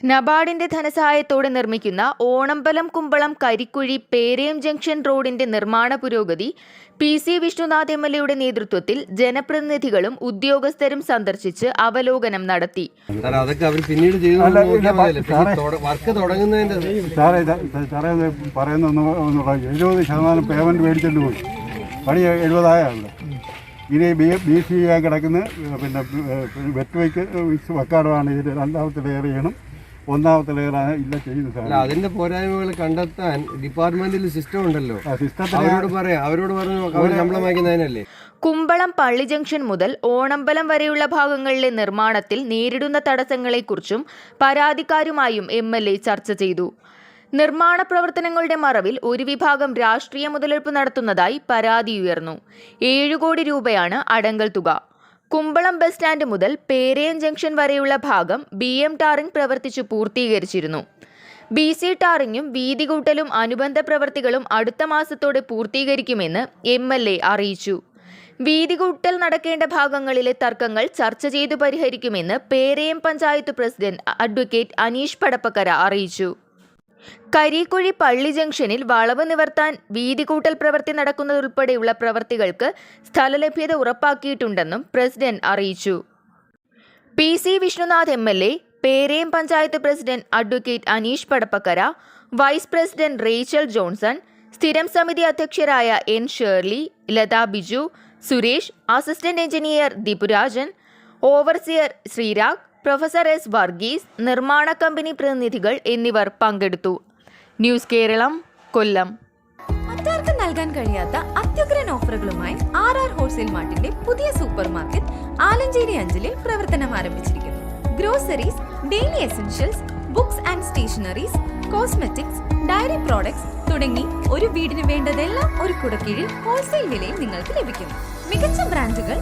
നബാർഡിന്റെ ധനസഹായത്തോടെ നിർമ്മിക്കുന്ന ഓണമ്പലം കുമ്പളം കരിക്കുഴി പേരയം ജംഗ്ഷൻ റോഡിന്റെ നിർമ്മാണ പുരോഗതി P C Vishnunath M L എയുടെ നേതൃത്വത്തിൽ ജനപ്രതിനിധികളും ഉദ്യോഗസ്ഥരും സന്ദർശിച്ച് അവലോകനം നടത്തി. അതൊക്കെ അവർ പിന്നീട് വർക്ക് തുടങ്ങുന്നതിന്റെ എഴുപത് ശതമാനം പോയി. പണി എഴുപതായ ഇനി ബി ബി സി ആയി കിടക്കുന്ന പിന്നെ വെറ്റ് വയ്ക്ക് വക്കാടുമാണ് ഇതിൽ രണ്ടാമത്തെ ലെയർ ചെയ്യണം. ഒന്നാമത്തെ ലെയറാണ് ഇല്ല അല്ല സാറേ അതിന്റെ പോരായ്മകൾ കണ്ടെത്താൻ ഡിപ്പാർട്ട്മെന്റിൽ സിസ്റ്റം ഉണ്ടല്ലോ. അവരോട് പറയാം അവരോട് പറഞ്ഞു അവർ ശമ്പളം വാങ്ങിക്കുന്നതിനല്ലേ? കുമ്പളം പള്ളി ജംഗ്ഷൻ മുതൽ ഓണമ്പലം വരെയുള്ള ഭാഗങ്ങളിലെ നിർമ്മാണത്തിൽ നേരിടുന്ന തടസ്സങ്ങളെക്കുറിച്ചും പരാതിക്കാരുമായും എം എൽ എ ചർച്ച ചെയ്തു. നിർമ്മാണ പ്രവർത്തനങ്ങളുടെ മറവിൽ ഒരു വിഭാഗം രാഷ്ട്രീയ മുതലെടുപ്പ് നടത്തുന്നതായി പരാതി ഉയർന്നു. ഏഴു കോടി രൂപയാണ് അടങ്കൽ തുക. കുമ്പളം ബസ് സ്റ്റാൻഡ് മുതൽ പേരയം ജംഗ്ഷൻ വരെയുള്ള ഭാഗം ബി എം ടാറിംഗ് പ്രവർത്തിച്ചു പൂർത്തീകരിച്ചിരുന്നു. ബി സി ടാറിങ്ങും വീതി കൂട്ടലും അനുബന്ധ പ്രവർത്തികളും അടുത്ത മാസത്തോടെ പൂർത്തീകരിക്കുമെന്ന് എം എൽ എ അറിയിച്ചു. വീതി കൂട്ടൽ നടക്കേണ്ട ഭാഗങ്ങളിലെ തർക്കങ്ങൾ ചർച്ച ചെയ്തു പരിഹരിക്കുമെന്ന് പേരയം പഞ്ചായത്ത് പ്രസിഡന്റ് അഡ്വക്കേറ്റ് അനീഷ് പടപ്പക്കര അറിയിച്ചു. കരീക്കുഴി പള്ളി ജംഗ്ഷനിൽ വളവ് നിവർത്താൻ വീതി കൂട്ടൽ പ്രവൃത്തി നടക്കുന്നതുൾപ്പെടെയുള്ള പ്രവൃത്തികൾക്ക് സ്ഥലലഭ്യത ഉറപ്പാക്കിയിട്ടുണ്ടെന്നും പ്രസിഡന്റ് അറിയിച്ചു. P C Vishnunath M L A Perayam panchayat president advocate Aneesh Padappakkara vice president Rachel Johnson സ്ഥിരം സമിതി അധ്യക്ഷരായ N Shirley Latha Biju Suresh assistant engineer Dipurajan overseer Sreerag professor S Varghese നിർമ്മാണ കമ്പനി പ്രതിനിധികൾ എന്നിവർ പങ്കെടുത്തു. News Keralam Kollam. മറ്റാർക്കും നൽകാൻ കഴിയാത്ത അത്യുഗ്രൻ ഓഫറുകളുമായി ആർ ആർ ഹോൾസെയിൽ മാർട്ടിന്റെ പുതിയ സൂപ്പർ മാർക്കറ്റ് ആലഞ്ചേരി അഞ്ചലിൽ പ്രവർത്തനം ആരംഭിച്ചിരിക്കുന്നു. Groceries daily essentials books and stationeries cosmetics dairy products തുടങ്ങി ഒരു വീടിന് വേണ്ടതെല്ലാം ഒരു കുടക്കീഴിൽ ഹോൾസെയിൽ വിലയിൽ നിങ്ങൾക്ക് ലഭിക്കും മികച്ച ബ്രാൻഡുകൾ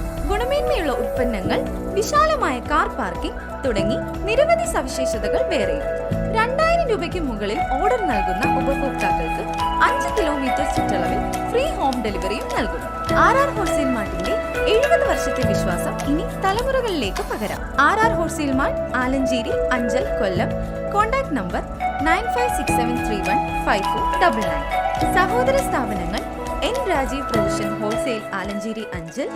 ഗുണമേന്മയുള്ള ഉൽപ്പന്നങ്ങൾ വിശാലമായ കാർ പാർക്കിംഗ് തുടങ്ങി നിരവധി സവിശേഷതകൾ വേറെ. രണ്ടായിരം രൂപയ്ക്ക് മുകളിൽ ഓർഡർ നൽകുന്ന ഉപഭോക്താക്കൾക്ക് അഞ്ച് കിലോമീറ്റർ ചുറ്റളവിൽ ഫ്രീ ഹോം ഡെലിവറിയും നൽകും. ആർ ആർ ഹോൾസെയിൽ മാർട്ടിന്റെ എഴുപത് വർഷത്തെ വിശ്വാസം ഇനി തലമുറകളിലേക്ക് പകരാം. R R wholesale mart Alanchery Anchal Kollam. Contact number nine five six seven three one five four double nine. സഹോദര സ്ഥാപനങ്ങൾ N Rajeev provision wholesale Alanchery Anchal.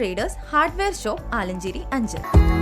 Traders hardware shop Alanchery Anchal